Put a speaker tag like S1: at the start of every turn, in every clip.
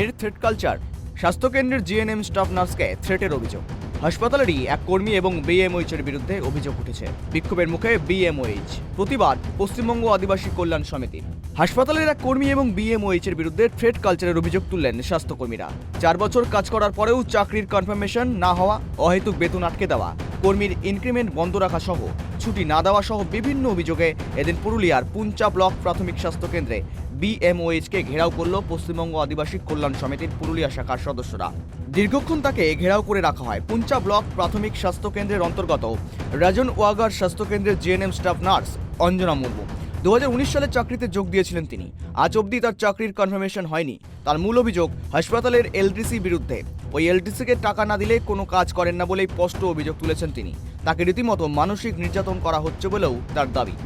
S1: ফের threat culture স্বাস্থ্যকেন্দ্রের GNM staff নার্সকে থ্রেটের অভিযোগ। হাসপাতালেরই এক কর্মী এবং বিএমওইচের বিরুদ্ধে অভিযোগ উঠেছে। বিক্ষোভের মুখে বিএমওইচ প্রতিবাদ পশ্চিমবঙ্গ আদিবাসী কল্যাণ সমিতি। হাসপাতালের এক কর্মী এবং বিএমওইচ এর বিরুদ্ধে থ্রেট কালচারের অভিযোগ তুললেন স্বাস্থ্যকর্মীরা। চার বছর কাজ করার পরেও চাকরির কনফার্মেশন না হওয়া, অহেতুক বেতন আটকে দেওয়া, কর্মীর ইনক্রিমেন্ট বন্ধ রাখা সহ ছুটি না দেওয়া সহ বিভিন্ন অভিযোগে এদিন পুরুলিয়ার পুঞ্চা ব্লক প্রাথমিক স্বাস্থ্য কেন্দ্রে বিএমওএইচকে ঘেরাও করল পশ্চিমবঙ্গ আদিবাসী কল্যাণ সমিতির পুরুলিয়া শাখার সদস্যরা। দীর্ঘক্ষণ তাকে ঘেরাও করে রাখা হয়। পুঞ্চা ব্লক প্রাথমিক স্বাস্থ্য কেন্দ্রের অন্তর্গত। রাজন ওয়াগার স্বাস্থ্য কেন্দ্রের GNM staff nurse Anjana Murmu. দু সালে চাকরিতে যোগ দিয়েছিলেন তিনি। আজ অবধি তার চাকরির কনফার্মেশন হয়নি। তার মূল অভিযোগ, হাসপাতালের এলটিসি বিরুদ্ধে। ওই এলটিসিকে টাকা না দিলে কোনো কাজ করেন না বলেই স্পষ্ট অভিযোগ তুলেছেন তিনি। তাকে রীতিমতো মানসিক নির্যাতন করা হচ্ছে বলেও তার দাবি।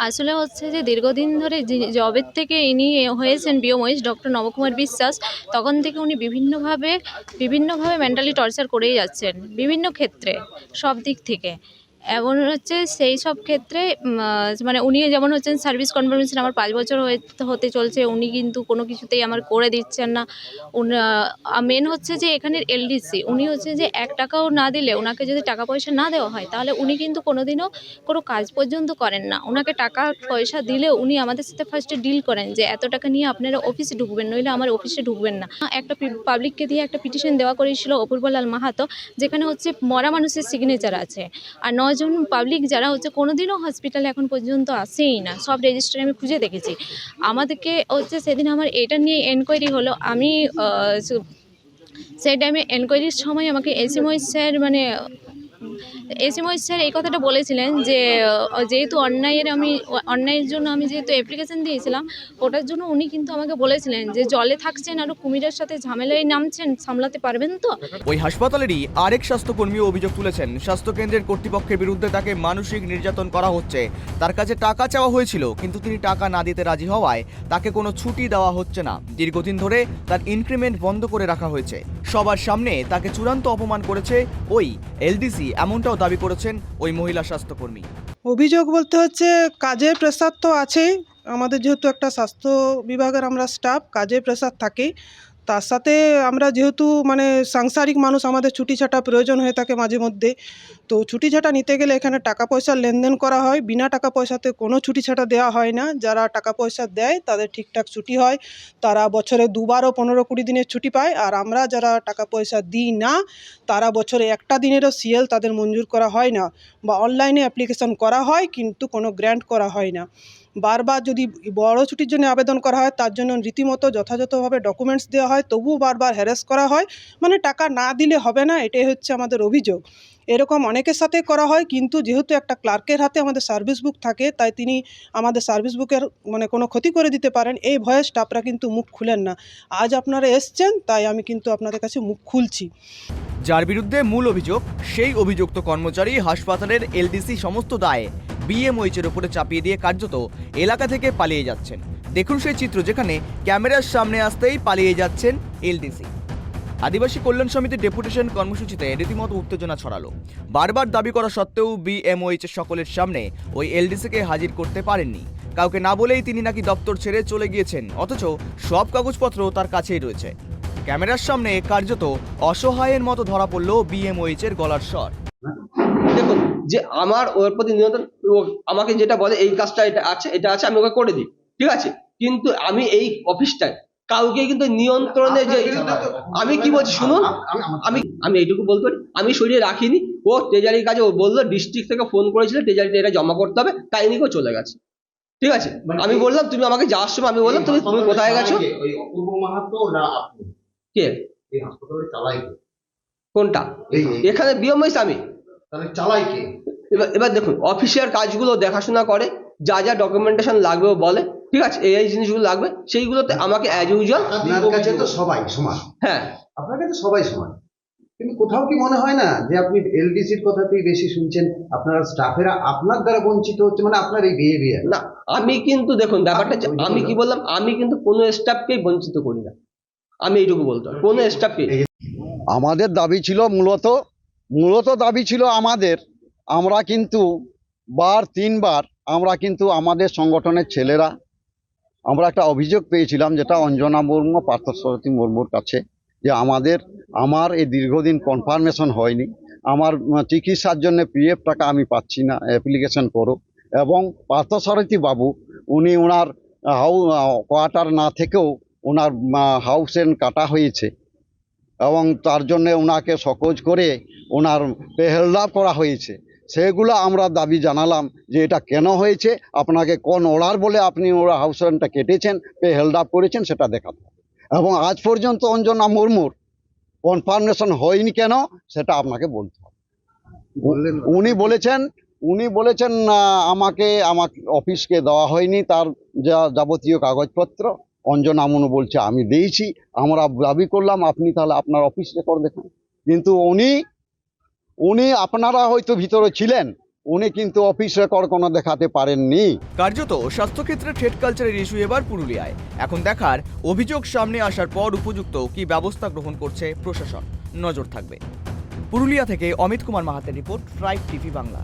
S2: আসলে হচ্ছে যে দীর্ঘদিন ধরে জবের থেকে ইনি হয়েছেন বিও মহেশ ডক্টর নবকুমার বিশ্বাস, তখন থেকে উনি বিভিন্নভাবে বিভিন্নভাবে মেন্টালি টর্চার করেই যাচ্ছেন, বিভিন্ন ক্ষেত্রে, সব দিক থেকে। এমন হচ্ছে সেই সব ক্ষেত্রে মানে উনি যেমন হচ্ছেন সার্ভিস কনফার্মেশন আমার পাঁচ বছর হতে চলছে, উনি কিন্তু কোনো কিছুতেই আমার করে দিচ্ছেন না। মেন হচ্ছে যে এখানের এলডিসি উনি হচ্ছে যে এক টাকাও না দিলে ওনাকে যদি টাকা পয়সা না দেওয়া হয়, তাহলে উনি কিন্তু কোনোদিনও কোনো কাজ পর্যন্ত করেন না। ওনাকে টাকা পয়সা দিলেও উনি আমাদের সাথে ফার্স্টে ডিল করেন যে এত টাকা নিয়ে আপনারা অফিসে ঢুকবেন, নইলে আমার অফিসে ঢুকবেন না। একটা পাবলিককে দিয়ে একটা পিটিশন দেওয়া করেছিল অপূর্বলাল মাহাতো, যেখানে হচ্ছে মরা মানুষের সিগনেচার আছে। আর নজন পাবলিক যারা হচ্ছে কোনোদিনও হসপিটালে এখন পর্যন্ত আসেই না। সব রেজিস্টারে আমি খুঁজে দেখেছি। আমাদেরকে হচ্ছে সেদিন আমার এটা নিয়ে এনকোয়ারি হলো। আমি সেই টাইমে এনকোয়ারির সময় আমাকে এসিময় স্যার মানে এসিময় স্যার এই কথাটা বলেছিলেন যে যেহেতু অন্যায়ের আমি, অন্যায়ের জন্য আমি যেহেতু অ্যাপ্লিকেশন দিয়েছিলাম, ওটার জন্য উনি কিন্তু আমাকে বলেছিলেন যে, জলে থাকছেন আরও কুমিরের সাথে ঝামেলায় নামছেন, সামলাতে পারবেন তো?
S1: ওই হাসপাতালেরই আরেক স্বাস্থ্যকর্মীও অভিযোগ তুলেছেন, স্বাস্থ্যকেন্দ্রের কর্তৃপক্ষের বিরুদ্ধে তাকে মানসিক নির্যাতন করা হচ্ছে। তার কাছে টাকা চাওয়া হয়েছিল, কিন্তু তিনি টাকা না দিতে রাজি হওয়ায় তাকে কোনো ছুটি দেওয়া হচ্ছে না। দীর্ঘদিন ধরে তার ইনক্রিমেন্ট বন্ধ করে রাখা হয়েছে। সবার সামনে তাকে চূড়ান্ত অপমান করেছে ওই এলডিসি, এমনটাও দাবি করেছেন ওই মহিলা স্বাস্থ্যকর্মী।
S3: অভিযোগ বলতে হচ্ছে, কাজের প্রেসার তো আছেই। আমাদের যেহেতু একটা স্বাস্থ্য বিভাগের আমরা স্টাফ কাজের প্রেসার থাকে তার সাথে আমরা যেহেতু মানে সাংসারিক মানুষ, আমাদের ছুটি ছাটা প্রয়োজন হয়ে থাকে মাঝে মধ্যে। তো ছুটি ছাটা নিতে গেলে এখানে টাকা পয়সার লেনদেন করা হয়। বিনা টাকা পয়সাতে কোনো ছুটি ছাটা দেওয়া হয় না। যারা টাকা পয়সা দেয়, তাদের ঠিকঠাক ছুটি হয়। তারা বছরে দুবারও পনেরো কুড়ি দিনের ছুটি পায়। আর আমরা যারা টাকা পয়সা দিই না, তারা বছরে একটা দিনেরও সিএল তাদের মঞ্জুর করা হয় না বা অনলাইনে অ্যাপ্লিকেশন করা হয়, কিন্তু কোনো গ্র্যান্ট করা হয় না। বারবার যদি বড় ছুটির জন্য আবেদন করা হয়, তার জন্য রীতিমতো যথাযথভাবে ডকুমেন্টস দেওয়া হয়। তবুও বারবার হ্যারাস করা হয়। মানে টাকা না দিলে হবে না, এটাই হচ্ছে আমাদের অভিযোগ। এরকম অনেকের সাথে করা হয়, কিন্তু যেহেতু একটা ক্লার্কের হাতে আমাদের সার্ভিস বুক থাকে, তাই তিনি আমাদের সার্ভিস বুকের মানে কোনো ক্ষতি করে দিতে পারেন। এই ভয়ে স্টাফরা কিন্তু মুখ খুলেন না। আজ আপনারা এসছেন, তাই আমি কিন্তু আপনাদের কাছে মুখ খুলছি।
S1: যার বিরুদ্ধে মূল অভিযোগ, সেই অভিযুক্ত কর্মচারী হাসপাতালের এলডিসি সমস্ত দায়ে বিএমওইচের উপরে চাপিয়ে দিয়ে কার্যত এলাকা থেকে পালিয়ে যাচ্ছেন। দেখুন সেই চিত্র যেখানে ক্যামেরার সামনে আসতেই পালিয়ে যাচ্ছেন এলডিসি। আদিবাসী কল্যাণ সমিতির ডেপুটেশন কর্মসূচিতে রীতিমতো উত্তেজনা ছড়ালো। বারবার দাবি করা সত্ত্বেও বিএমওইচ এর সকলের সামনে ওই এলডিসিকে হাজির করতে পারেননি। কাউকে না বলেই তিনি নাকি দপ্তর ছেড়ে চলে গিয়েছেন, অথচ সব কাগজপত্র তার কাছেই রয়েছে। ক্যামেরার সামনে কার্যত অসহায়ের মতো ধরা পড়ল বিএমওএইচ এর গলার স্বর।
S4: দেখুন, যে আমার ওর প্রতি নিয়ন্ত্রণ আমাকে যেটা বলে এই কাজটা এটা আছে এটা আছে, আমি ওকে করে দিই, ঠিক আছে? কিন্তু আমি এই অফিসটায় কাউকে কিন্তু নিয়ন্ত্রণে যে আমি কি বলছি শুনুন। আমি আমি এইটুকু বলতে পারি। আমি সরিয়ে রাখিনি। ও ট্রেজারির কাছে ও বলল ডিস্ট্রিক্ট থেকে ফোন করেছিল ট্রেজারিতে এটা জমা করতে হবে তাই নিয়ে ও চলে গেছে। ঠিক আছে? আমি বললাম তুমি আমাকে যাওয়ার সময় আমি বললাম তুমি তুমি কোথায় গেছো? কে? কোনটা? এখানে বিয়মইস আমি
S5: চালাই কে?
S4: এবার এবার দেখুন অফিসিয়াল কাজগুলো দেখাশোনা করে যা যা ডকুমেন্টেশন লাগবে বলে। ঠিক আছে এই এই জিনিসগুলো লাগবে সেইগুলোতে আমাকে অ্যাজ ইউজুয়াল
S5: আপনার কাছে তো সবাই সমান।
S4: হ্যাঁ।
S5: আপনার কাছে সবাই সমান। কিন্তু কোথাও কি মনে হয় না যে আপনি এলডিসির কথাতেই বেশি শুনছেন আপনার স্টাফেরা আপনার দ্বারা বঞ্চিত হচ্ছে মানে আপনার এই বিহেভিয়ার
S4: না আমি কিন্তু দেখুন ব্যাপারটা আমি কি বললাম আমি কিন্তু কোনো স্টাফকেই বঞ্চিত করি না। আমি এইটুকু বলতে পারি কোনো স্টাফকে
S6: আমাদের দাবি ছিল মূলত মূলত দাবি ছিল আমাদের আমরা কিন্তু বার তিনবার আমরা কিন্তু আমাদের সংগঠনের ছেলেরা আমরা একটা অভিযোগ পেয়েছিলাম যেটা অঞ্জনা মুর্মু পার্থসারথী মুর্মুর কাছে, যে আমাদের, আমার এই দীর্ঘদিন কনফার্মেশন হয়নি। আমার চিকিৎসার জন্য পিএফ টাকা আমি পাচ্ছি না অ্যাপ্লিকেশন করো। এবং পার্থসারথী বাবু, উনি ওনার হাউ কোয়ার্টার না থেকেও ওনার হাউস রেন্ট কাটা হয়েছে। এবং তার জন্যে ওনাকে সকোজ করে ওনার পেহেলদাপ করা হয়েছে। সেগুলো আমরা দাবি জানালাম যে এটা কেন হয়েছে? আপনাকে কোন অর্ডার বলে আপনি ওরা হাউস রেন্টটা কেটেছেন পে হেল্ড আপ করেছেন সেটা দেখাতে হবে। এবং আজ পর্যন্ত অঞ্জনা মুর্মুর কনফার্মেশন হয়নি কেন সেটা আপনাকে বলতে হবে। উনি বলেছেন উনি বলেছেন না আমাকে আমাকে অফিসকে দেওয়া হয়নি তার যা যাবতীয় কাগজপত্র। অঞ্জনা মুনু বলছে আমি দিয়েছি আমরা দাবি করলাম আপনি তাহলে আপনার অফিস রেকর্ড দেখান। কিন্তু উনি উনি আপনারা হয়তো ভিতরে ছিলেন, উনি কিন্তু অফিস রেকর্ড কোনো দেখাতে পারেননি।
S1: কার্যত স্বাস্থ্যক্ষেত্রে ট্রেড কালচারের ইস্যু এবার পুরুলিয়ায়। এখন দেখার অভিযোগ সামনে আসার পর উপযুক্ত কি ব্যবস্থা গ্রহণ করছে প্রশাসন? নজর থাকবে। পুরুলিয়া থেকে অমিত কুমার মাহাতের রিপোর্ট ট্রাইব টিভি বাংলা।